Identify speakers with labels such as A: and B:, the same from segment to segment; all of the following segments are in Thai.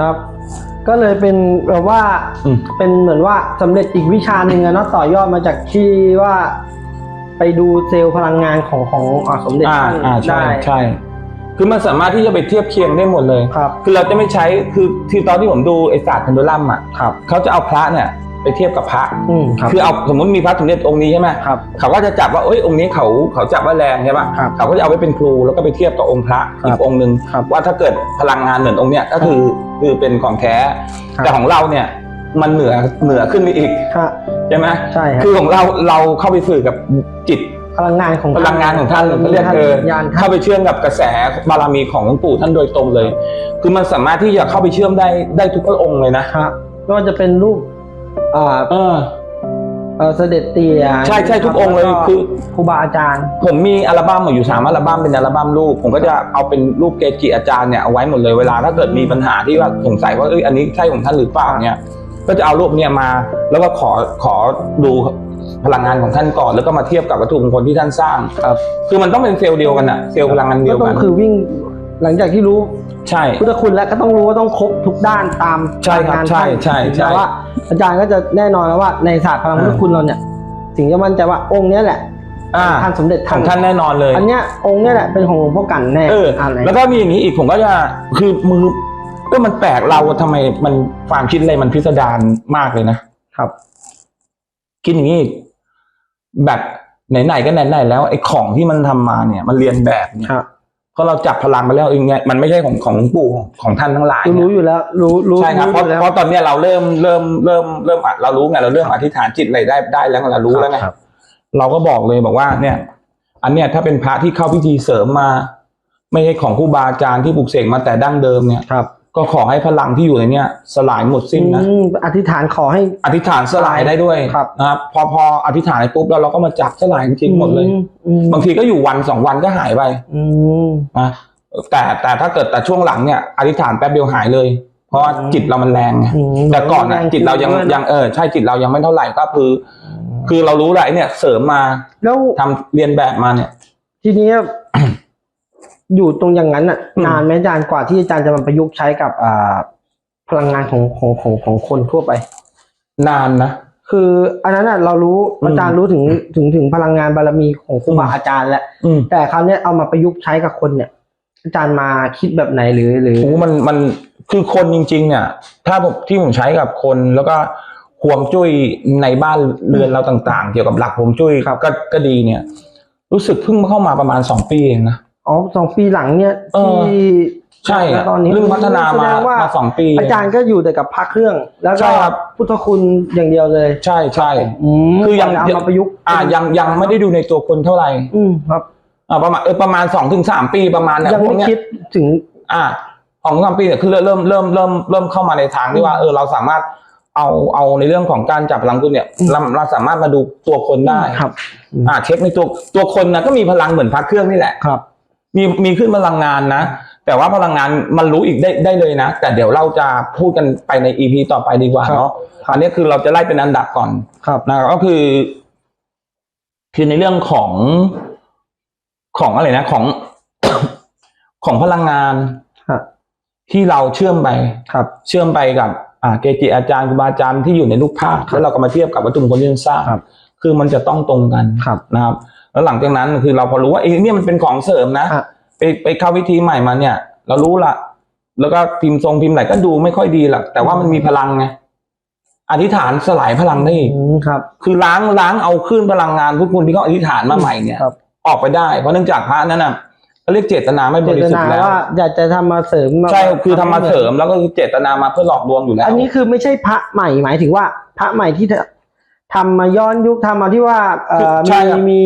A: ครับ ก็เลยเป็นแบบว่า
B: อืม
A: เป็นเหมือนว่าสำเร็จอีกวิชาหนึ่งอะเนาะต่อยอดมาจากที่ว่า ไปดูเซลล์พลังงานของของอาสมเด็จ
B: อ่า
A: ท่าน
B: อ่าใช่
A: ได้
B: ใช่ คือมันสามารถที่จะไปเทียบเคียงได้หมดเลย
A: ครับ
B: คือเราจะไม่ใช้คือที่ตอนที่ผมดูไอศาสตร์พันธุลัมอะ
A: ครับ
B: เขาจะเอาพระเนี่ย ไปเทียบกับพระ
A: อืมครับ
B: คือเอาสมมติมีพระสมเด็จองค์นี้ใช่ไหม
A: ครับ
B: เขาก็จะจับว่าเอ้ยองค์นี้เขาเขาจับว่าแรงใช่ปะ
A: ครับ
B: เขาก็จะเอาไปเป็นครูแล้วก็ไปเทียบกับองค์พระ
A: ครับ
B: อีกองค์หนึ่ง
A: ครับ
B: ว่าถ้าเกิดพลังงานเหมือนองค์เนี้ยก็คือคือเป็นของแท้
A: ครับ
B: แต่ของเราเนี่ยมันเหนือเหนือขึ้นไปอีก
A: ครับ
B: ใช่ไหม
A: ใช่ครับ
B: คือของเราเราเข้าไปสื่อกับจิต
A: พลังงานของ
B: พลังงานของท่านเขาเรียก
A: ท่าน
B: เออ
A: ญาณท่า
B: เข้านไปเชื่อมกับกระแสบารมีของหลวงปู่ท่านโดยตรงเลย คือมันสามารถที่จะเข้าไปเชื่อมได้ได้ทุกพระองค์เลยนะ ครับ
A: ไม่ว่าจะเป็นรูป อ่า
B: เออ
A: เอ่อเสด็จเตี่ย
B: ใช่ใช่ทุกองค์เลย
A: แว
B: คือ
A: ครูบาอาจารย์
B: ผมมีอัลบั้มอยู่สามอัลบั้มเป็นอัลบั้มรูป ผมก็จะเอาเป็นรูปเกจิอาจารย์เนี่ยเอาไว้หมดเลยเวลาถ้าเกิดมีปัญหาที่ว่าสงสัยว่าเอ้ยอันนี้ใช่ของท่านหรือเปล่าเนี่ยก็จะเอารูปเนี่ยมา แล้วก็ขอขอดูพลังงานของท่านก่อน แล้วก็มาเทียบกับวัตถุมงคลที่ท่านสร้าง
A: ครับ
B: คือมันต้องเป็นเซลล์เดียวกันอะเซลล์พลังงานเดี
A: ก็
B: ยว
A: ต้อ
B: กั
A: ง
B: น
A: คือวิ่ง หลังจากที่รู้
B: ใช่
A: พุทธคุณแล้วก็ต้องรู้ว่าต้องครบทุกด้านตาม
B: ใช่ครับ
A: งาน
B: ใช่
A: ท่าน
B: ใช่ใช่
A: แต่ว่าอาจารย์ก็จะแน่นอนแล้วว่าในศาสตร์พลังพุทธคุณเราเนี่ยถึงจะมั่นใจว่าองค์เนี้ยแหละ
B: อ่า
A: ท่านสมเด็จ
B: ข
A: ท่า
B: อนงท่านแน่นอนเลย
A: อันเนี้ยองค์เนี้ยแหละเป็นของหลวงพ่อกันแน่
B: เออ
A: อะไร
B: แล้วก็มีอย่างนี้อีกผมก็จะคือมือก็มันแปลกเราทำไมมันความคิดอะไรมันพิสดารมากเลยนะครับ คิดอย่างนี้อีกแบบไหนๆก็ไหนๆแล้วไอ้ของที่มันทำมาเนี่ย มันเรียนแบบเนี่ย
A: ครับ
B: ก็เราจับพลังมาแล้วเองไงมันไม่ใช่ของของหลวงปู่ของท่านทั้งหลาย
A: รู้
B: เนี่ย
A: รู้อยู่แล้ว รู้รู้
B: ใช่ครับเพ
A: รู้
B: ราะ
A: อยู่แล้ว
B: เพราะตอนเนี้ยเราเริ่มเริ่มเริ่มเริ่มอะเรารู้ไงเราเริ่มอธิษฐานจิตอะไรได้ได้แล้วไงเรารู้แล้วไง
A: ครับ
B: เราก็บอกเลยบอกว่า เนี่ย อันเนี้ยถ้าเป็นพระที่เข้าพิธีเสริมมา ไม่ใช่ของครูบาอาจารย์ที่ปลุกเสกมาแต่ดั้งเดิมเนี่ย
A: ครับ
B: ก็ขอให้พลังที่อยู่ในเนี้ยสลายหมดสิ้นนะ
A: อืมอธิษฐานขอให้
B: อธิษฐานสลายได้ด้วย
A: ครับ
B: นะครับพอพออธิษฐานไปปุ๊บแล้วเราก็มาจับสลายจริงๆหมดเลย
A: อือืม
B: บางทีก็อยู่วันสองวันก็หายไป
A: อืม
B: นะแต่แต่ถ้าเกิดแต่ช่วงหลังเนี่ยอธิษฐานแป๊บเดียวหายเลย เพราะว่า
A: อืม
B: จิตเรามันแรงไง
A: อืม
B: แต่ก่อนอะ
A: แรง
B: จิตเรายัง
A: ด้วยนะ
B: ยังเออใช่จิตเรายังไม่เท่าไหร่ก็คือ คือเรารู้แหละไอ้เนี่ยเสริมมา
A: แล้ว
B: ทำเรียนแบบมาเนี่ย
A: ทีนี้ อยู่ตรงอย่างนั้นน่ะ
B: อืม
A: นานไหมอาจารย์กว่าที่อาจารย์จะมาประยุกต์ใช้กับอ่าพลังงานของของของของคนทั่วไป
B: นานนะ
A: คืออันนั้นน่ะเรารู้
B: อืม
A: อาจารย์รู้ถึงถึงถึงพลังงานบารมีของครูบา
B: อืม
A: อาจารย์แล้ว
B: อืม
A: แต่คราวเนี้ยเอามาประยุกต์ใช้กับคนเนี่ย อาจารย์มาคิดแบบไหนหรือหรือ
B: โอ้มันมันคือคนจริง ๆ เนี่ย ถ้าผมที่ผมใช้กับคนแล้วก็ห่วงจุ้ยในบ้านเรือนเราต่าง ๆ เกี่ยวกับหลักห่วงจุ้ยก็ก็ดีเนี่ย รู้สึกเพิ่งเข้ามาประมาณสองปีเองนะ
A: อ๋อสองปีหลังเนี่ย
B: เออ
A: ที่
B: ใช่
A: ณตอนนี้
B: เรื่องพัฒนามา
A: แสดงว่า
B: มาสองปี
A: อาจารย์ก็อยู่แต่กับพระเครื่อง แล้ว
B: ใช่
A: ก็
B: ครับ
A: พุทธคุณอย่างเดียวเลย
B: ใช่ใช่
A: อืม
B: คือยัง
A: เอามาประยุกต์
B: อ่ายังยังไม่ได้ดูในตัวคนเท่าไหร่
A: อืมครับ
B: อ่าประมาณเออประมาณสองถึงสามปีประมาณเนี่ย
A: ยัง
B: พวก
A: ไม่
B: เนี้ย
A: คิดถึง
B: อ่าของสามปีเนี่ยคือเริ่มเริ่มเริ่มเริ่มเริ่มเข้ามาในทางที่ว่าเออเราสามารถเอาเอาในเรื่องของการจับพลังคุณเนี่ย
A: อืม
B: เราเราสามารถมาดูตัวคนได้
A: ครับ
B: อ่าเช็คในตัวตัวคนนะก็มีพลังเหมือนพักเครื่องนี่แหละ
A: ครับ
B: มีมีขึ้นพลังงานนะ แต่ว่าพลังงานมันรู้อีกได้ได้เลยนะ แต่เดี๋ยวเราจะพูดกันไปในอีพีต่อไปดีกว่า
A: ครับ
B: เนาะอันนี้คือเราจะไล่เป็นอันดับก่อน
A: ครับ
B: นะก็คือ คือในเรื่องของของอะไรนะของของพลังงาน
A: ครับ
B: ที่เราเชื่อมไป
A: ครับ
B: เชื่อมไปกับ อ่า เกจิอาจารย์ครูบาอาจารย์ที่อยู่ในลูกภาพ
A: ครับ
B: แล้วเราก็มาเทียบกับวัตถุมงคลที่ท่านสร้าง
A: ครับ
B: คือมันจะต้องตรงกัน
A: ครับ
B: นะครับ แล้วหลังจากนั้นคือเราพอรู้ว่าเอ้เนี่ยมันเป็นของเสริมนะ
A: อะ
B: ไปไปเข้าวิธีใหม่มาเนี่ย เรารู้ละแล้วก็พิมพ์ทรงพิมพ์ไหนก็ดูไม่ค่อยดีหรอกแต่ว่ามันมีพลังไงอธิษฐานสลายพลังได้อีก
A: อืมครับ
B: คือล้างล้างเอาขึ้นพลังงานทุกคนที่เขาอธิษฐานมาใหม่เนี่ย
A: ครับ
B: ออกไปได้ เพราะเนื่องจากพระนั้นน่ะเขาเรียกเจตนาไม่บ
A: เจ
B: ริ
A: ต
B: สุท
A: นา
B: ธิ์แล้ว
A: ว่าอยากจะทำมาเสริม
B: ใช่คือทำมาเสริมแล้วก็คือเจตนามาเพื่อหลอกลวงอยู่แล้ว
A: อันนี้คือไม่ใช่พระใหม่หมายถึงว่าพระใหม่ที่ ทำมาย้อนยุคทำมาที่ว่าเอ่อ
B: ใช่
A: มี
B: ครับ
A: มี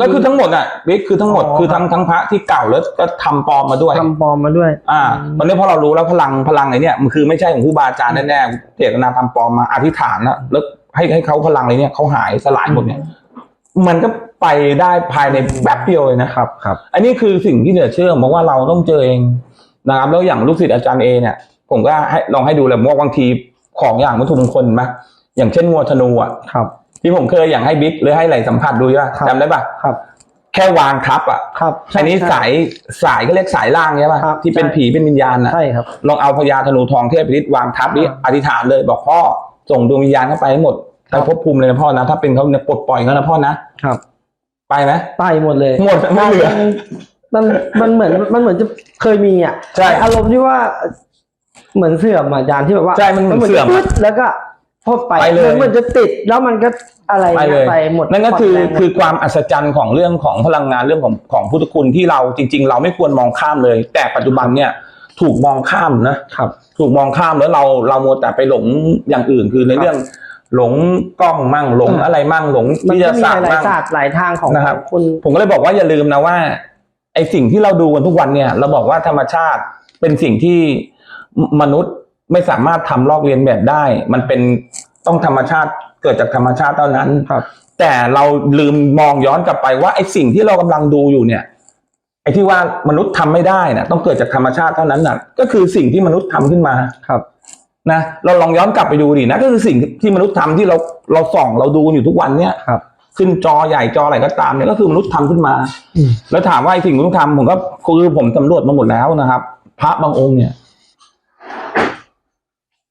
B: ก็คือทั้งหมดอะบิ๊กคือทั้งหมด
A: อ๋อ
B: คือทั้งทั้งพระที่เก่าแล้วก็ทำปลอมมาด้วย
A: ทำปลอมมาด้วย
B: อ่าตอนนี้พอเรารู้แล้วพลังพลังไอ้เนี่ยมันคือไม่ใช่ของครูบาอาจารย์แน่ๆเจตนาทำปลอมมาอธิษฐานนะแล้วให้ให้เขาพลังอะไรเนี่ยเขาหายสลายหมดเนี่ย มันก็ไปได้ภายในแป๊บเดียวเลยนะครับ
A: ครับ
B: อันนี้คือสิ่งที่เหนือเชื่อมว่าเราต้องเจอเองนะครับแล้วอย่างลูกศิษย์อาจารย์เอเนี่ย ผมก็ให้ลองให้ดูเลยว่าบางทีของอย่างวัตถุมงคลไหม อย่างเช่นงัวธนูอะ
A: ครับ
B: ที่ผมเคยอย่างให้บิ๊กหรือให้ไหลสัมผัสดูว่า
A: ครับ
B: จำได้ปะ
A: ครับ
B: แค่วางทับอะ
A: ครับใช่
B: อันนี้
A: ใช่
B: สายสายก็เรียกสายล่างใช่ป่ะ
A: ครับ
B: ที่เป็น
A: ใช่
B: ผีเป็นวิญญาณอะ
A: ใช่ครับ
B: ลองเอาพญาธนูทองเทพฤทธิ์วางทับนี่
A: อ่า
B: อธิษฐานเลย บอกพ่อส่งดวงวิญญาณเข้าไปให้หมด
A: ครั
B: ไป
A: บ
B: ภพภูมิเลยนะพ่อนะถ้าเป็นเขาเนี่ยปลดปล่อยเขานะพ่อนะครับ ไปไหม
A: ไปหมดเลย
B: หมดไม่เหลือ
A: มันมันเหมือนมันเหมือนจะเคยมีอะ
B: ใช่
A: อารมณ์ที่ว่าเหมือนเสื่อมอะอาจารย์ที่แบบว่า
B: ใช่มันเหมือนเสื่อม
A: จะปึ๊ดแล้วก็ พอไป
B: ไปเลย
A: มันเหมือนจะติดแล้วมันก็อะไร
B: ไปเลย
A: ไปหมด
B: นั่นก็คือ
A: หมดแรง
B: คือความอัศจรรย์ของเรื่องของพลังงานเรื่องของของพุทธคุณที่เราจริง ๆ เราไม่ควรมองข้ามเลย แต่ปัจจุบันเนี่ยถูกมองข้ามนะครับ ถูกมองข้ามแล้วเราเรามัวแต่ไปหลงอย่างอื่นคือในเรื่องหลงกล้องมั่งหลง
A: อ่า
B: อะไรมั่งหลง
A: มัน
B: วิท
A: ก็
B: ยา
A: มี
B: ศาสตร์
A: หลาย
B: มั่ง
A: ๆศาสตร์หลายทางของ
B: นะครับ
A: คุณ
B: ผมก็เลยบอกว่าอย่าลืมนะว่าไอสิ่งที่เราดูกันทุกวันเนี่ย เราบอกว่าธรรมชาติเป็นสิ่งที่มมนุษย์ ไม่สามารถทำลอกเลียนแบบได้ มันเป็นต้องธรรมชาติเกิดจากธรรมชาติเท่านั้น
A: ครับ
B: แต่เราลืมมองย้อนกลับไปว่าไอสิ่งที่เรากำลังดูอยู่เนี่ย ไอที่ว่ามนุษย์ทำไม่ได้นะต้องเกิดจากธรรมชาติเท่านั้นน่ะก็คือสิ่งที่มนุษย์ทำขึ้นมา
A: ครับ
B: นะเราลองย้อนกลับไปดูดินะก็คือสิ่งที่มนุษย์ทำที่เราเราส่องเราดูอยู่ทุกวันเนี่ย
A: ครับ
B: ขึ้นจอใหญ่จออะไรก็ตามเนี่ยก็คือมนุษย์ทำขึ้นมา
A: อืม
B: แล้วถามว่าไอ้สิ่งที่ต้องทำผมก็คือผมสำรวจมาหมดแล้วนะครับ พระบางองค์เนี่ย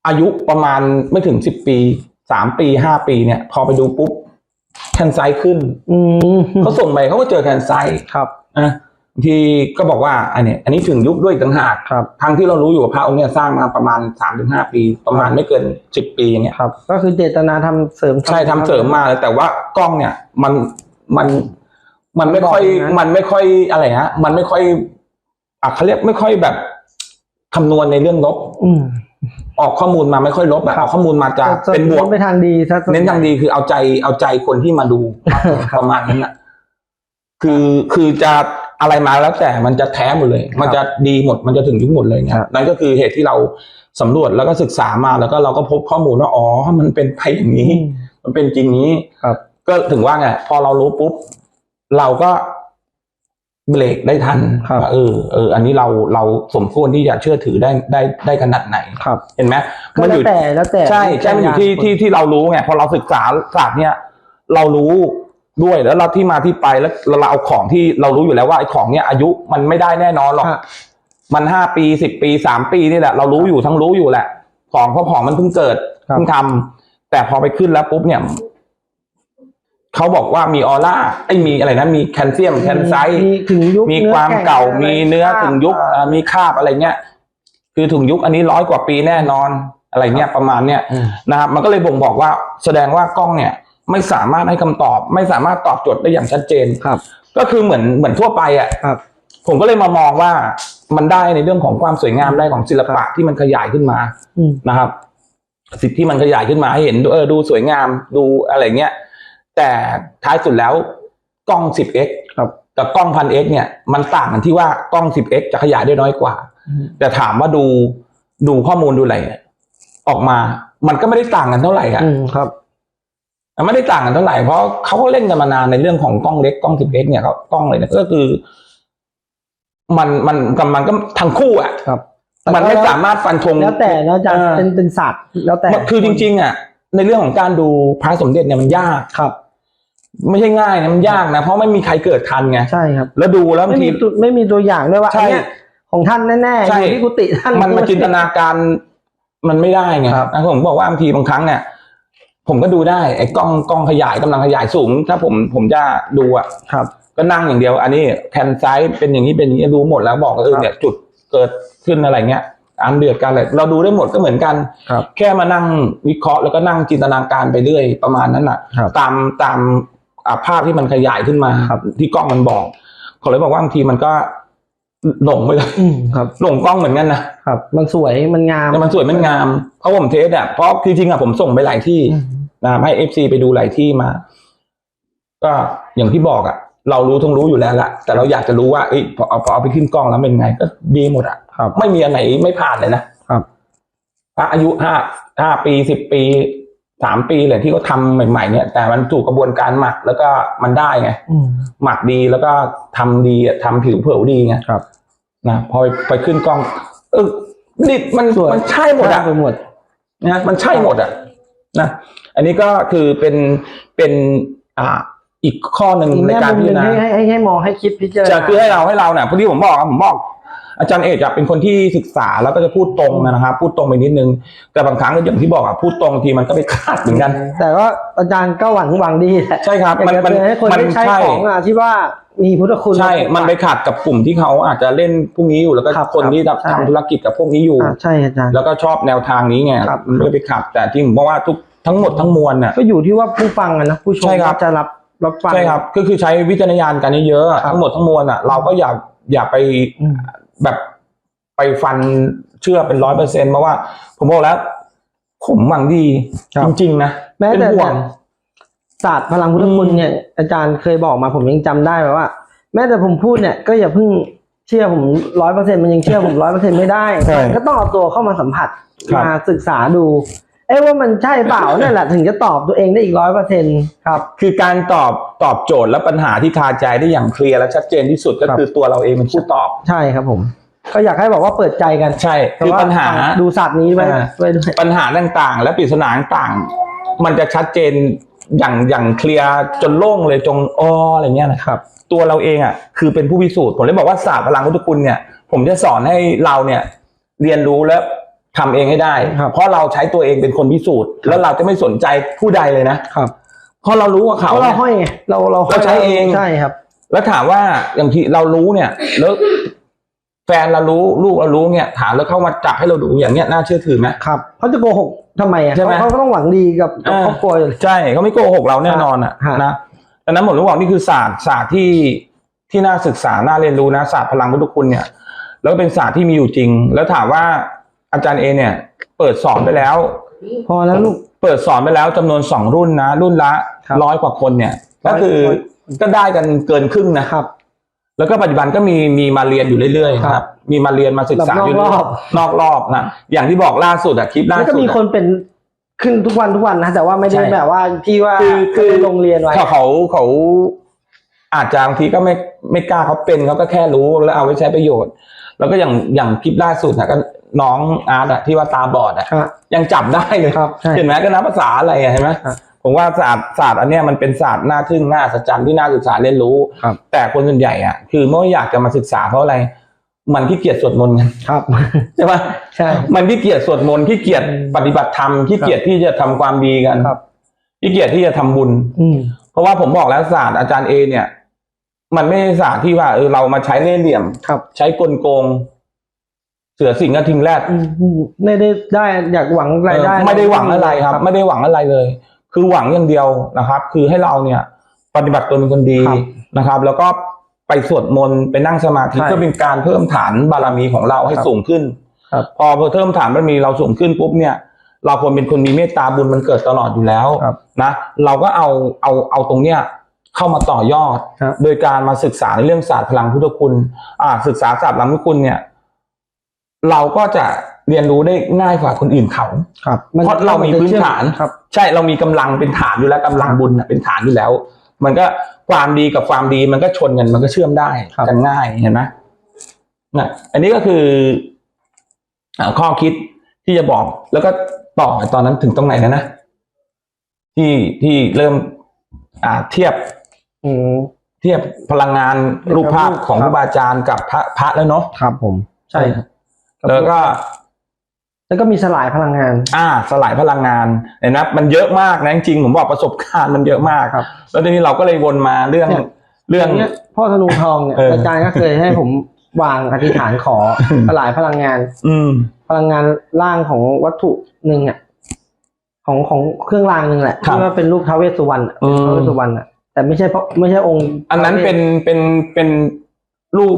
B: อายุประมาณไม่ถึงสิบปีสามปีห้าปีเนี่ย พอไปดูปุ๊บแคนไซต์ขึ้น
A: อืม
B: เขาส่งไปเขาก็เจอแคนไซต์
A: ครับ
B: นะบางทีก็บอกว่าอันเนี้ยอันนี้ถึงยุคด้วยอีกต่างหาก
A: ครับ
B: ทั้งที่เรารู้อยู่ว่าพระองค์เนี่ยสร้างมาประมาณสามถึงห้าปี ประมาณไม่เกินสิบปีอย่างเงี้ย
A: ครับ ก็คือเจตนาทำเสริม
B: ใช่ทำเสริมมาเลยแต่ว่ากล้องเนี่ย มันมันมันไม่ค่อย
A: บอกนะ
B: มันไม่ค่อยอะไรฮะมันไม่ค่อยอะเขาเรียกไม่ค่อยแบบคำนวณในเรื่องลบ
A: อืม
B: ออกข้อมูลมาไม่ค่อยลบอะออกข้อมูลมาจะเป็นบวก
A: ไปทางดีซะ
B: เน้นทางดีคือเอาใจเอาใจคนที่มาดูประมาณนั้นนะคือคือจะอะไรมาแล้วแต่มันจะแท้หมดเลย มันจะดีหมดมันจะถึงยุคหมดเลยเนี่ยนั่นก็คือเหตุที่เราสำรวจแล้วก็ศึกษามาแล้วก็เราก็พบข้อมูลว่าอ๋อมันเป็นไปอย่างนี้
A: อืม
B: มันเป็นจริงนี้
A: ครับ
B: ก็ถึงว่าไงพอเรารู้ปุ๊บ เราก็ เบรกได้ทัน
A: ครับ
B: ว่าเออเอออันนี้เราเราสมควรที่จะเชื่อถือได้ได้ได้ขนาดไหน
A: ครับ
B: เห็นไหม
A: ก็
B: มันอ
A: แล้ว
B: ยู่
A: แต่แล้วแต่
B: ใช่ใช่มันอยู่ที่ที่ที่เรารู้ไงพอเราศึกษาศาสตร์เนี่ยเรารู้ด้วยแล้วเราที่มาที่ไปแล้วเราเอาของที่เรารู้อยู่แล้วว่าไอ้ของเนี่ยอายุมันไม่ได้แน่นอนหรอก
A: ครับ
B: มันห้าปีสิบปีสามปีนี่แหละเรารู้อยู่ทั้งรู้อยู่แหละ ของเพราะของมันเพิ่งเกิด
A: ครับ
B: เพิ่งทำแต่พอไปขึ้นแล้วปุ๊บเนี่ย เขาบอกว่ามีออร่าไอ้ยมีอะไรนะมีแคลเซียมแคลไซต์
A: มีถึงยุค
B: มี
A: นื้อ
B: ความ
A: แข็ง
B: เก่า
A: อะไร
B: มีเนื้อ
A: คราบ
B: ถึงยุคอ่ามีคราบอะไรเงี้ย คือถึงยุคอันนี้ร้อยกว่าปีแน่นอนอะไรเงี้ยประมาณเนี้ย
A: อืม
B: นะครับ มันก็เลยบ่งบอกว่าแสดงว่ากล้องเนี่ยไม่สามารถให้คำตอบ ไม่สามารถตอบโจทย์ได้อย่างชัดเจน
A: ครับ
B: ก็คือเหมือนเหมือนทั่วไปอะ
A: ครับ
B: ผมก็เลยมามองว่ามันได้ในเรื่องของความสวยงามได้ของศิลปะที่มันขยายขึ้นมา
A: อืม
B: นะครับสิ่งที่มันขยายขึ้นมาให้เห็นเออดูสวยงามดูอะไรเงี้ย แต่ท้ายสุดแล้วกล้อง 10x
A: ครับ
B: กับกล้องพัน x เนี่ยมันต่างกันที่ว่ากล้อง 10x จะขยายได้น้อยกว่า
A: อืม
B: แต่ถามว่าดูดูข้อมูลดูอะไรเนี่ยออกมา มันก็ไม่ได้ต่างกันเท่าไหร่อะ
A: อืมครับ
B: มันไม่ได้ต่างกันเท่าไหร่เพราะเขาก็เล่นกันมานานในเรื่องของกล้องเล็กกล้อง 10x เนี่ยเขากล้องเลยเนี่ยก็คือ มันมันกับมันก็ทั้งคู่อะ
A: ครับ
B: มันไม่สามารถฟันธง
A: แล้วแต่แล้วจะ
B: เออ
A: เป็นเป็นศาสตร์แล้วแต่
B: คือจริง ๆ อะ ในเรื่องของการดูพระสมเด็จเนี่ยมันยาก
A: ครับ
B: ไม่ใช่ง่ายนะมันยากนะเพราะไม่มีใครเกิดทันไง
A: ใช่ครับ
B: แล้วดูแล้วบา
A: ไม่
B: งที
A: มีตัวไม่มีตัวอย่างด้วยว่า
B: ใช่
A: อันเนี้ยของท่านแน่ๆ
B: ใช่
A: อยู่ที่กุฏิท่าน
B: มันมาจินตนาการมันไม่ได้ไง
A: ครับ
B: นะผมบอกว่าบางทีบางครั้งเนี่ย ผมก็ดูได้ไอ้กล้องกล้องขยายกำลังขยายสูง ถ้าผมผมจะดูอะ
A: ครับ
B: ก็นั่งอย่างเดียว อันนี้แคนไซส์เป็นอย่างนี้เป็นอย่างนี้รู้หมดแล้วบอกว่าเออ
A: ครับ
B: เนี่ยจุดเกิดขึ้นอะไรเงี้ยอันเดือดกันอะไรเราดูได้หมดก็เหมือนกัน
A: ครับ
B: แค่มานั่งวิเคราะห์แล้วก็นั่งจินตนาการไปเรื่อยประมาณนั้นน่ะ
A: ครับ
B: ตามตาม อ่าภาพที่มันขยายขึ้นมา
A: ครับ
B: ที่กล้องมันบอกเขาเลยบอกว่าบางทีมันก็หลงไปเลย
A: อืมครับ
B: หลงกล้องเหมือนกันนะ
A: ครับ มันสวยมันงาม
B: แต่มันสวยมันงามเพราะผมเทสอะเพราะจริงๆอะผมส่งไปหลายที่
A: อืม
B: นะครับให้เอฟซีไปดูหลายที่มา ก็อย่างที่บอกอะ เรารู้ทั้งรู้อยู่แล้วละแต่เราอยากจะรู้ว่าเอ้ยพอเอาพอเอาไปขึ้นกล้องแล้วเป็นไง ก็ดีหมดอะ
A: ครับ
B: ไม่มีอันไหนไม่ผ่านเลยนะครับพระอายุห้าห้าปีสิบปี สามปีเลยที่เขาทำใหม่ๆเนี่ย แต่มันถูกกระบวนการหมักแล้วก็มันได้ไง
A: อืม
B: หมักดีแล้วก็ทำดีอะทำผิวเผลดีไง
A: ครับ
B: นะพอไปไปขึ้นกล้อง เออนี่มัน
A: สวย
B: มันใช่หมดอะ
A: ไปหมด
B: นะมันใช่หมดอะนะอันนี้ก็คือเป็นเป็นอ่า อีกข้อหนึ่ง
A: อีก
B: ใน
A: แง่
B: การ
A: มุม
B: พิ
A: ห
B: จาร
A: นึ่ง
B: ณา
A: ให้ให้ให้ให้มองให้คิดพิจาร
B: จะ
A: ณา
B: คือให้เราให้เราเนี่ยพอดีผมบอกอะผมบอกอาจารย์เอกอะเป็นคนที่ศึกษาแล้วก็จะพูดตรงนะครับ พูดตรงไปนิดนึง แต่บางครั้งก็อย่างที่บอกอะพูดตรงทีมันก็ไปขาดเหมือนกัน
A: แต่ก็อาจารย์ก็หวังหวังดีแหละ
B: ใช่ครับ
A: อยาก
B: มัน
A: จะ
B: มัน
A: เตือนให้คน
B: มัน
A: ได้ใช้
B: ใช่
A: ของอะที่ว่ามีพุทธคุณ
B: ใช่า
A: ปกปัก
B: มันไปขัดกับกลุ่มที่เขาอาจจะเล่นพวกนี้อยู่แล้วก็
A: ครับ
B: คนที่
A: ครับใช่
B: ทำธุรกิจกับพวกนี้อยู่
A: อ่าใช่อาจารย์
B: แล้วก็ชอบแนวทางนี้ไง
A: ครับ
B: มันก็ไปขัดแต่ที่ผมบอกว่าทุกทั้งหมดทั้งมวลน่ะ
A: ก็อยู่ที่ว่าผู้ฟังอะนะผู้ชม
B: ใช่ครับ
A: จะรับ รับฟัง
B: ใช่ครับก็คือใช้วิจารณญาณกันเยอะๆ
A: ครับ
B: ทั้งหมดทั้งมวลอะ เราก็อย่าอย่าไป
A: อืม
B: แบบไปฟันเชื่อเป็นร้อยเปอร์เซ็นต์เพราะว่า ผมบอกแล้ว ผมหวังดี
A: ครับ
B: จริงๆนะ
A: แม้
B: เป็น
A: แต่
B: ห่วง
A: ศาสตร์พลังพุทธคุณ
B: อืม
A: เนี่ย อาจารย์เคยบอกมาผมยังจำได้แบบว่า แม้แต่ผมพูดเนี่ยก็อย่าเพิ่งเชื่อผมร้อยเปอร์เซ็นมันยังเชื่อผมร้อยเปอร์เซ็นไม่ได้
B: ใช่
A: ก็ต้องเอาตัวเข้ามาสัมผัส
B: ครับ
A: มาศึกษาดู เอ้ว่ามันใช่เปล่านั่นแหละถึงจะตอบตัวเองได้อีกร้อยเปอร์เซ็นครับ
B: คือการตอบตอบโจทย์และปัญหาที่คาใจได้อย่างเคลียร์และชัดเจนที่สุดก็
A: ครับ
B: คือตัวเราเองเป็นผู้ตอบ
A: ใช่ครับผม ก็อยากให้บอกว่าเปิดใจกัน
B: ใช่
A: แต่
B: คือ
A: ว่า
B: ปัญหา
A: ดูศาสตร์นี้ไว้
B: อ่า
A: ไว้ด้วย
B: ปัญหาต่างๆ และปริศนาต่างๆ มันจะชัดเจนอย่างอย่างเคลียร์จนโล่งเลยจงอ้ออะไรเงี้ยนะครับ ตัวเราเองอะคือเป็นผู้พิสูจน์ผมเลยบอกว่าศาสตร์พลังพุทธคุณเนี่ย ผมจะสอนให้เราเนี่ยเรียนรู้และ ทำเองให้ได้
A: ครับ
B: เพราะเราใช้ตัวเองเป็นคนพิสูจน์ แล้วเราจะไม่สนใจผู้ใดเลยนะครับ เพราะเรารู้ว่า
A: เพ
B: เขา
A: ราะเรา
B: เนี่ย
A: ห้อยไงเราเราห้ย
B: เราใช้เอง
A: ใช่ครับ
B: แล้วถามว่าอย่างที่เรารู้เนี่ย แล้วแฟนเรารู้ลูกเรารู้เนี่ย ถามแล้วเข้ามาจับให้เราดูอย่างเนี้ยน่าเชื่อถือไหม
A: ครับเขาจะโกหกทำไมอะ
B: ใช่ไหม
A: เขาเขาก็ต้องหวังดีกับกับ
B: อ่า
A: ครอบครัวอยู่แล้ว
B: ใช่เขาไม่โกหกเราแน่นอนอะ
A: ฮะ
B: นะดังนั้นผมรู้บอกนี่คือศาสตร์ศาสตร์ที่ที่น่าศึกษาน่าเรียนรู้นะศาสตร์พลังพุทธคุณเนี่ย แล้วก็เป็นศาสตร์ที่มีอยู่จริง แล้วถามว่า อาจารย์เอเนี่ย เปิดสอนไปแล้ว
A: พอแล้วลูก
B: เปิดสอนไปแล้วจำนวนสองรุ่นนะ รุ่นละ
A: ครับ
B: ร้อยกว่าคนเนี่ยก็คือ
A: ร้อย
B: ก็ได้กันเกินครึ่งนะ
A: ครับ
B: แล้วก็ปัจจุบันก็มีมีมาเรียนอยู่เรื่อยๆ
A: ค
B: ค
A: รั
B: รับบมีมาเรียนมาศึกษา
A: แบบนอก
B: อยู่
A: รอบ
B: นอกรอบนะอย่างที่บอกล่าสุดอะคลิปล่า
A: แล้ว
B: สุ
A: ก็
B: ด
A: มี
B: อะ
A: คนเป็นขึ้นทุกวันทุกวันนะ แต่ว่าไม่ได้
B: ใช่
A: แบบว่าที่ว่า
B: คือคือ
A: โรงเรียนไว้
B: เขาเขาเขาอาจจะบางทีก็ไม่ไม่กล้าเขาเป็นเขาก็แค่รู้แล้วเอาไว้ใช้ประโยชน์ แล้วก็อย่างอย่างคลิปล่าสุดนะก็ น้องอาร์ตอะที่ว่าตาบอดอะ
A: ครับ
B: ยังจับได้เลย
A: ครับใช่
B: เห็นไหมก็นับภาษาอะไรอะเห็นไหม
A: ครับ
B: ผมว่าศาสตร์ศาสตร์อันเนี้ยมันเป็นศาสตร์น่าทึ่งน่าอัศจรรย์ที่น่าศึกษาเรียนรู้
A: ครับ
B: แต่คนส่วนใหญ่อะคือไม่อยากจะมาศึกษาเพราะอะไร มันขี้เกียจสวดมนต์กัน
A: ครับ
B: ใช่ปะ
A: ใช่
B: มันขี้เกียจสวดมนต์ขี้เกียจ
A: อืม
B: ปฏิบัติธรรมขี้เกียจที่จะทำความดีกัน
A: ครับ
B: ขี้เกียจที่จะทำบุญ
A: อืม
B: เพราะว่าผมบอกแล้วศาสตร์อาจารย์เอเนี่ย มันไม่ใช่ศาสตร์ที่ว่าเออเรามาใช้เล่ห์เหลี่ยม
A: ครับ
B: ใช้กลโกงเสือสิงกระทิงแรด
A: อืมอืมไม่ได้ได้อยากหวังรายได้
B: เออไม่ได้หวังอะไรครับ ไม่ได้หวังอะไรเลย คือหวังอย่างเดียวนะครับ คือให้เราเนี่ย ปฏิบัติตนเป็นคนดี
A: ครับ
B: นะครับ แล้วก็ไปสวดมนต์ไปนั่งสมาธิ
A: ใช่
B: เพื่อเป็นการเพิ่มฐานบารมีของเราให้
A: ครับ
B: สูงขึ้น
A: ครับ
B: พอเพิ่มฐานบารมีเราสูงขึ้นปุ๊บเนี่ย เราควรเป็นคนมีเมตตาบุญมันเกิดตลอดอยู่แล้ว
A: ครับ
B: นะเราก็เอาเอาเอาตรงเนี้ยเข้ามาต่อยอด
A: ครับ
B: โดยการมาศึกษาในเรื่องศาสตร์พลังพุทธคุณ อ่าศึกษาศาสตร์พลังพุทธคุณเนี่ย เราก็จะเรียนรู้ได้ง่ายกว่าคนอื่นเขา
A: ครับ
B: เพราะเรามีพื้นฐาน
A: ครับ
B: ใช่เรามีกำลังเป็นฐานอยู่แล้วกำลังบุญน่ะเป็นฐานอยู่แล้ว มันก็ความดีกับความดีมันก็ชนกันมันก็เชื่อมได้
A: ครับ
B: กันง่ายเห็นไหมนะอันนี้ก็คืออ่าข้อคิดที่จะบอกแล้วก็ต่อตอนนั้นถึงตรงไหนนะนะที่ที่เริ่ม อ่าเทียบ
A: อืม
B: เทียบพลังงานรูปภาพของ
A: ค
B: ค
A: รั
B: รู
A: บ
B: บาอาจารย์กับพระพระแล้วเนาะ
A: ครับผม ใช่ครับ
B: แล้วก็
A: แล้วก็มีสลายพลังงาน
B: อ่า สลายพลังงานเห็นไหมมันเยอะมากนะจริงๆผมบอกประสบการณ์มันเยอะมาก
A: ครับ
B: แล้วทีนี้เราก็เลยวนมาเรื่อง
A: เนี่ย
B: เรื่อง
A: ย่างเงี้ยพ่อธนูทองเนี่ย
B: เอออ
A: อาจารย์ก็เคยให้ผมวางอธิษฐานขอสลายพลังงาน
B: อืม
A: พลังงานร่างของวัตถุหนึ่งอะของของเครื่องรางหนึ่งแหละ
B: ครับ
A: ที่ว่าเป็นรูปท้าวเวสสุวรรณอะ
B: อืม
A: ท้าวเวสสุวรรณอะแต่ไม่ใช่เพราะไม่ใช่องค์
B: อันนั้นเป็นเป็นเป็นรูป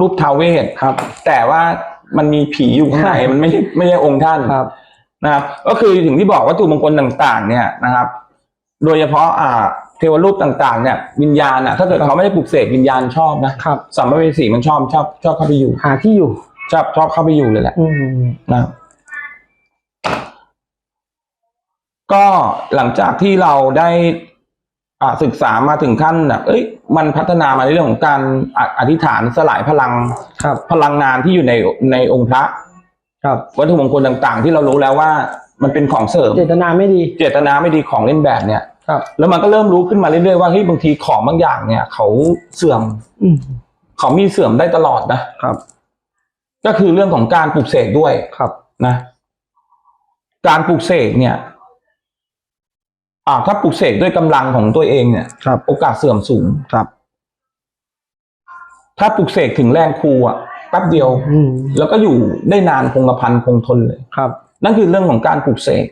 B: รูปทาวเวศ
A: ครับ
B: แต่ว่า มันมีผีอยู่ข้างใน
A: ใช่
B: มันไม่ใช่ไม่ใช่องค์ท่าน
A: ครับ
B: นะครับ ก็คือถึงที่บอกวัตถุมงคลต่างๆ เนี่ยนะครับ โดยเฉพาะอ่าเทวรูปต่างๆ เนี่ย วิญญาณอะถ้าเกิดเขาไม่ได้ปลุกเสกวิญญาณชอบนะครับสัมภเวสีมันชอบชอบชอบเข้าไปอยู่
A: หาที่อยู่
B: ชอบชอบเข้าไปอยู่เลยแหละ
A: อืม
B: นะครับก็หลังจากที่เราได้อ่า ศึกษามาถึงขั้นแบบเอ้ย มันพัฒนามาในเรื่องของการอะอธิษฐานสลายพลัง
A: ครับ
B: พลังงานที่อยู่ในในองค์พระ
A: ครับ
B: วัตถุมงคลต่างๆ ที่เรารู้แล้วว่ามันเป็นของเสริม
A: เจตนาไม่ดี
B: เจตนาไม่ดีของเล่นแบบเนี่ย
A: ครับ
B: แล้วมันก็เริ่มรู้ขึ้นมาเรื่อยๆว่าเฮ้ยบางทีของบางอย่างเนี่ย เขาเสื่อม
A: อืม
B: เขามีเสื่อมได้ตลอดนะครับ ก็คือเรื่องของการปลูกเสกด้วย
A: ครับ
B: นะ การปลูกเสกเนี่ย อ่าถ้าปลูกเสกด้วยกำลังของตัวเองเนี่ย
A: ครับ
B: โอกาสเสื่อมสูง
A: ครับ
B: ถ้าปลูกเสกถึงแรงครูอะแป๊บเดียว
A: อืม
B: แล้วก็อยู่ได้นานคงกระพันคงทนเลย
A: ครับ
B: นั่นคือเรื่องของการปลูกเสก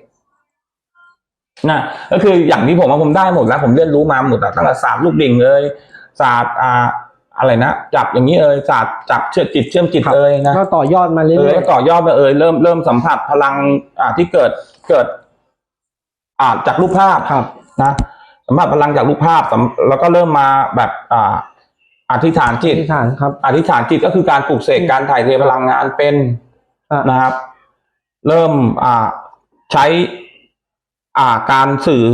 B: นะก็คืออย่างที่ผมว่าผมได้หมดแล้ว ผมเรียนรู้มาหมดแล้วตั้งแต่ศาสตร์ลูกดิ่งเลยศาสตร์อ่าอะไรนะจับอย่างนี้เอ่ยศาสตร์จับเชื่อจิตเชื่อมจิต
A: ครับ
B: เอ่ยนะ
A: ก็ต่อยอดมา
B: เอ
A: เรื่
B: อ
A: อย
B: แล้วต่อยอดมาเอ่ยเริ่มเริ่มสัมผัสพลังอ่าที่เกิดเกิด อ่าจากรูปภาพ
A: ๆครับ
B: นะสัมผัสพลังจากรูปภาพสัมแล้วก็เริ่มมาแบบอ่าอธิษฐานจิต
A: ที่ฐานครับ
B: อธิษฐานจิตก็คือการปลูกเสกการถ่ายเทพลังงานเป็น
A: อะ
B: นะครับ เริ่มอ่าใช้อ่าการสื่อ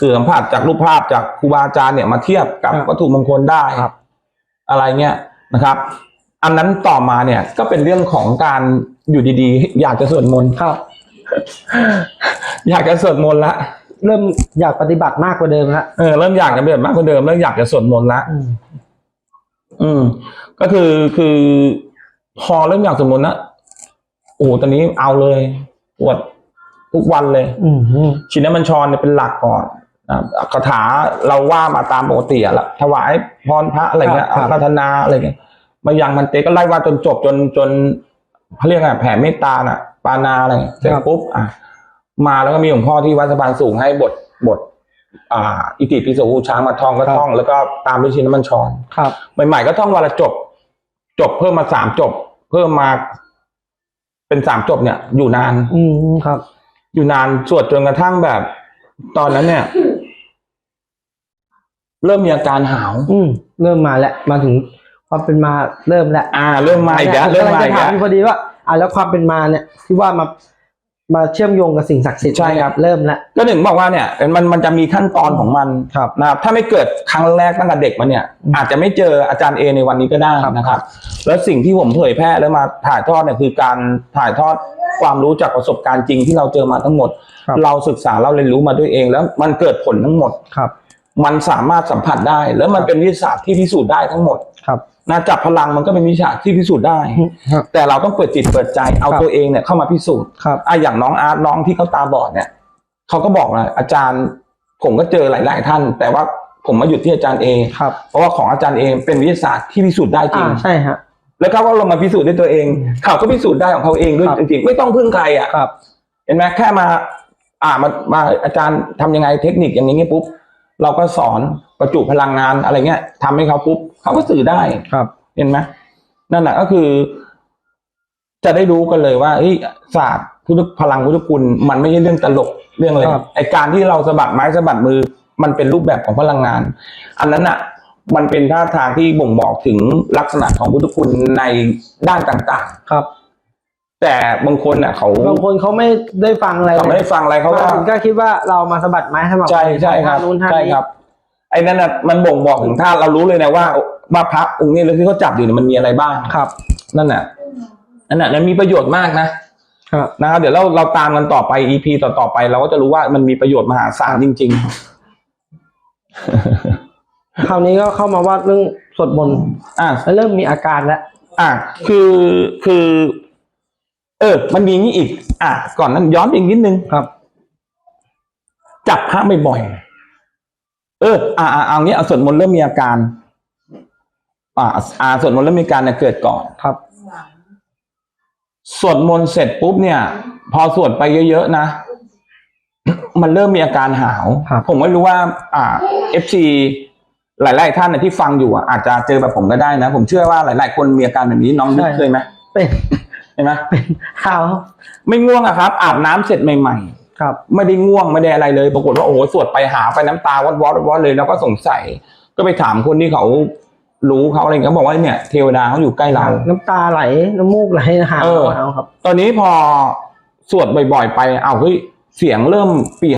B: สื่อสัมผัสจากรูปภาพจากครูบาอาจารย์เนี่ยมาเทียบกับวัตถุมงคลได้
A: ครับ
B: อะไรเงี้ยนะครับ อันนั้นต่อมาเนี่ยก็เป็นเรื่องของการอยู่ดีๆ อยากจะสวดมนต์
A: ครับ
B: อยากจะสวดมนต์ละ
A: เริ่มอยากปฏิบัติมากกว่าเดิมแล้ว
B: เออเริ่มอยากจะเป็นมากกว่าเดิมเริ่มอยากจะสวดมนต์ละ
A: อืม
B: อืม ก็คือคือพอเริ่มอยากสวดมนต์นะโอ้โหตอนนี้เอาเลยปวดทุกวันเลย
A: อืมอืม
B: ชินบัญชรเนี่ยเป็นหลักก่อนนะคาถาเราว่ามาตามปกติอะละถวายพรพระอะไรเงี้ย
A: ครับ
B: อาราธนาอะไรเงี้ยมายังมันเตก็ไล่ว่าจนจบจนจนเขาเรียกอะไรแผ่เมตตาน่ะ ปานาอะไรเงี้ยเสร็จปุ๊บอะมาแล้วก็มีหลวงพ่อที่วัดสะพานสูงให้บทบท อ่า อิติปิโสหูช้างมาท่องก็ท่อง แล้วก็ตามด้วยชินบัญชร
A: ครับ
B: ใหม่ๆก็ท่องวันละจบ จบเพิ่มมาสามจบ เพิ่มมา เป็นสามจบเนี่ย อยู่นาน
A: อืมครับ
B: อยู่นานสวดจนกระทั่งแบบ ตอนนั้นเนี่ย เริ่มมีอาการหาว
A: อืมเริ่มมาแล้วมาถึงความเป็นมาเริ่มแล้ว
B: อ่า เริ่มมาอีกแล้ว
A: นี่ย
B: เริ่ม
A: กำลัง
B: มา
A: จะ
B: อีก
A: ถาม
B: แล้ว
A: อยู่พอดีว่า อ่าแล้วความเป็นมาเนี่ยที่ว่ามามาเชื่อมโยงกับสิ่งศักดิ์สิทธิ์
B: ใช่ครับ
A: เริ่มแล้ว
B: ก็หนึ่งบอกว่าเนี่ยมันมันจะมีขั้นตอนของมัน
A: ครับ
B: นะครับถ้าไม่เกิดครั้งแรกตั้งแต่เด็กมาเนี่ย
A: อืม
B: อาจจะไม่เจออาจารย์เอในวันนี้ก็ได้
A: ครับ
B: นะครับ แล้วสิ่งที่ผมเผยแพร่แล้วมาถ่ายทอดเนี่ยคือการถ่ายทอดความรู้จากประสบการณ์จริงที่เราเจอมาทั้งหมด
A: ครับ
B: เราศึกษาเราเรียนรู้มาด้วยเองแล้วมันเกิดผลทั้งหมด
A: ครับ
B: มันสามารถสัมผัสได้ แล้วมัน
A: ครับ
B: เป็นวิทยาศาสตร์ที่พิสูจน์ได้ทั้งหมด
A: ครับ
B: นะจับพลังมันก็เป็นวิทยาศาสตร์ที่พิสูจน์ได้
A: ครับ
B: แต่เราต้องเปิดจิตเปิดใจเอา
A: ครับ
B: ตัวเองเนี่ยเข้ามาพิสูจน์
A: ครับ
B: อะอย่างน้องอาร์ตน้องที่เขาตาบอดเนี่ยเขาก็บอกนะอาจารย์ผมก็เจอหลาย ๆ ท่าน แต่ว่าผมมาหยุดที่อาจารย์เอง
A: ครับ
B: เพราะว่าของอาจารย์เองเป็นวิทยาศาสตร์ที่พิสูจน์ได้จริ
A: อ่าง ใช่ฮะ
B: แล้วเขาก็ลงมาพิสูจน์ด้วยตัวเอง เขาก็พิสูจน์ได้ของเขาเองด้วย
A: ครับ
B: จริงๆไม่ต้องพึ่งใครอะ
A: ครับ
B: เห็นไหมแค่มา อ่ามามาอาจารย์ทำยังไงเทคนิคอย่างนี้ปุ๊บเราก็สอนประจุพลังงานอะไรเงี้ยทำให้เขาปุ๊บ เขาก็สื่อได้
A: ครับ
B: เห็นไหมนั่นแหละก็คือ จะได้รู้กันเลยว่าเฮ้ยศาสตร์พุทธพลังพุทธคุณมันไม่ใช่เรื่องตลกเรื่องอะไร
A: ครับ
B: ไอการที่เราสะบัดไม้สะบัดมือ มันเป็นรูปแบบของพลังงาน อันนั้นอะ มันเป็นท่าทางที่บ่งบอกถึงลักษณะของพุทธคุณในด้านต่าง
A: ครับ
B: ๆแต่บางคนอะเขา
A: บางคนเขาไม่ได้ฟังอะไร
B: เขาไม่ได้ฟังอะไรเขา
A: มา
B: ก็
A: ถึงก็คิดว่าเรามาสะบัดไม้สมัคร
B: ใช่ใช่ครับ
A: ท่านู้นท่า
B: ใช่
A: นี้
B: ครับ ไอ้นั่นน่ะมันบ่งบอกถึงท่าเรารู้เลยนะว่าว่าพระองค์นี้เลยที่เขาจับอยู่เนี่ยมันมีอะไรบ้าง
A: ครับ นั่
B: นั่นน่ะนั่นน่ะมันมีประโยชน์มากนะ
A: ครับ
B: นะครับเดี๋ยวเราเราตามกันต่อไป EP ต่อต่อไป เราก็จะรู้ว่ามันมีประโยชน์มหาศาลจริง
A: คราวนี้ก็เข้ามาว่าเรื่องสวดมนต์
B: ๆอะ
A: แล้วเริ่มมีอาการแล้ว
B: อะคือคือ เออ มันมีอย่างนี้อีก อะก่อนนั้นย้อนไปอีกนิดนึง
A: ครับ
B: จับพระบ่อยๆ เอออ่าอ่าเอางี้เอาสวดมนต์เริ่มมีอาการ อ่าอ่าสวดมนต์เริ่มมีอาการเนี่ยเกิดก่อน
A: ครับ
B: สวดมนต์เสร็จปุ๊บเนี่ย พอสวดไปเยอะๆนะมันเริ่มมีอาการหาว
A: ครับ
B: ผมไม่รู้ว่า อ่าเอฟซีหลาย ๆ ท่านนะที่ฟังอยู่อะอาจจะเจอแบบผมก็ได้นะ ผมเชื่อว่าหลาย ๆ คนมีอาการแบบนี้น้องนึกเคยไหม
A: เป็น
B: เห็นไหม
A: ข่าว
B: ไม่ง่วงอะครับ อาบน้ำเสร็จใหม่
A: ครับ
B: ๆไม่ได้ง่วงไม่ได้อะไรเลย ปรากฏว่าโอ้โหสวดไปหาไปน้ำตาวอดวอดวอดเลยแล้วก็สงสัย ก็ไปถามคนที่เขารู้เขาอะไรเงี้ยเขาบอกว่าเนี่ยเทวดาเขาอยู่ใกล้เรา
A: น้ำตาไหลน้ำมูกไหลหาว
B: เออ
A: หาวครับ
B: ตอนนี้พอสวดบ่อยๆไปเอาวเฮ้ยเสียงเริ่มเปลี่ยน